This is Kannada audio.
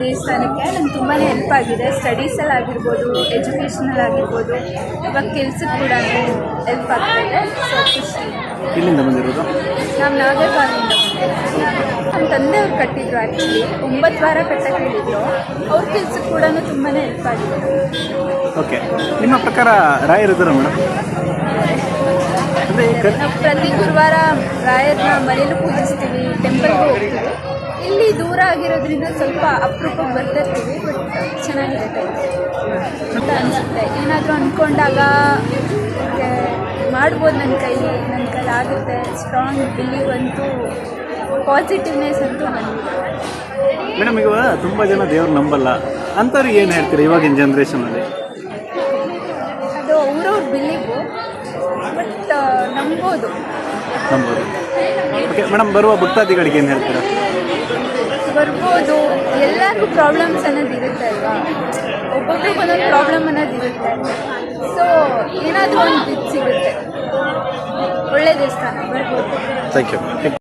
ದೇವಸ್ಥಾನಕ್ಕೆ ನಂಗೆ ತುಂಬಾ ಹೆಲ್ಪ್ ಆಗಿದೆ. ಸ್ಟಡೀಸಲ್ಲಿ ಆಗಿರ್ಬೋದು ಎಜುಕೇಷನಲ್ ಆಗಿರ್ಬೋದು ಇವಾಗ ಕೆಲ್ಸಕ್ಕೆ ಕೂಡ ಹೆಲ್ಪ್ ಆಗ್ತಿದೆ ಸೊ ಖುಷಿ. ಇಲ್ಲಿಂದ ಬಂದಿರೋದು? ನಾವು ನಾಗರ್ಬಾವಿಂದ ನಮ್ಮ ತಂದೆಯವ್ರು ಕಟ್ಟಿದ್ರು ಆ್ಯಕ್ಚುಲಿ ಒಂಬತ್ತು ವಾರ ಕಟ್ಟಕ್ಕೆ ಹೇಳಿದ್ರು ಅವ್ರ ಕೆಲ್ಸಕ್ಕೆ ಕೂಡ ತುಂಬಾ ಹೆಲ್ಪ್ ಆಗಿದೆ. ಓಕೆ ನಿಮ್ಮ ಪ್ರಕಾರ ರಾಯರಿದ್ದಾರೆ ಮೇಡಮ್? ನಾವು ಪ್ರತಿ ಗುರುವಾರ ರಾಯರನ್ನ ಮನೇಲೂ ಪೂಜಿಸ್ತೀವಿ ಟೆಂಪಲ್ಗೂ ಹೋಗ್ತೀವಿ. ಇಲ್ಲಿ ದೂರ ಆಗಿರೋದ್ರಿಂದ ಸ್ವಲ್ಪ ಅಪರೂಪಕ್ಕೆ ಬರ್ತಾ ಇರ್ತೀವಿ ಬಟ್ ಚೆನ್ನಾಗಿರುತ್ತೆ. ಅಂತ ಅನಿಸುತ್ತೆ. ಏನಾದರೂ ಅಂದ್ಕೊಂಡಾಗ ಮಾಡ್ಬೋದು ನನ್ನ ಕೈಲಿ ನನ್ನ ಕೈಲಿ ಆಗುತ್ತೆ. ಸ್ಟ್ರಾಂಗ್ ಬಿಲೀವ್ ಅಂತೂ ಪಾಸಿಟಿವ್ನೆಸ್ ಅಂತೂ ನನಗೆ ಮೇಡಮ್ ಈಗ ತುಂಬ ಜನ ದೇವ್ರು ನಂಬಲ್ಲ. ಅಂಥವ್ರಿಗೆ ಏನು ಹೇಳ್ತೀರಿ ಇವಾಗಿನ ಜನ್ರೇಷನಲ್ಲಿ ಅದು ಅವ್ರವ್ರ ಬಿಲೀವು ಬಟ್ ನಂಬೋದು. ನಂಬೋದು. ಓಕೆ ಮೇಡಮ್ ಬರುವ ಭಕ್ತಾದಿಗಳಿಗೆ ಏನು ಹೇಳ್ತೀರಾ? ಬರ್ಬೋದು. ಎಲ್ಲರಿಗೂ ಪ್ರಾಬ್ಲಮ್ಸ್ ಅನ್ನೋದು ಇರುತ್ತೆ ಅಲ್ವಾ? ಒಬ್ಬೊಬ್ರಿಗೆ ಒಂದೊಂದು ಪ್ರಾಬ್ಲಮ್ ಅನ್ನೋದು ಇರುತ್ತೆ. ಸೊ ಏನಾದರೂ ಒಂದು ಸಿಗುತ್ತೆ. ಒಳ್ಳೆ ದೇವಸ್ಥಾನ, ಬರ್ಬೋದು. Thank you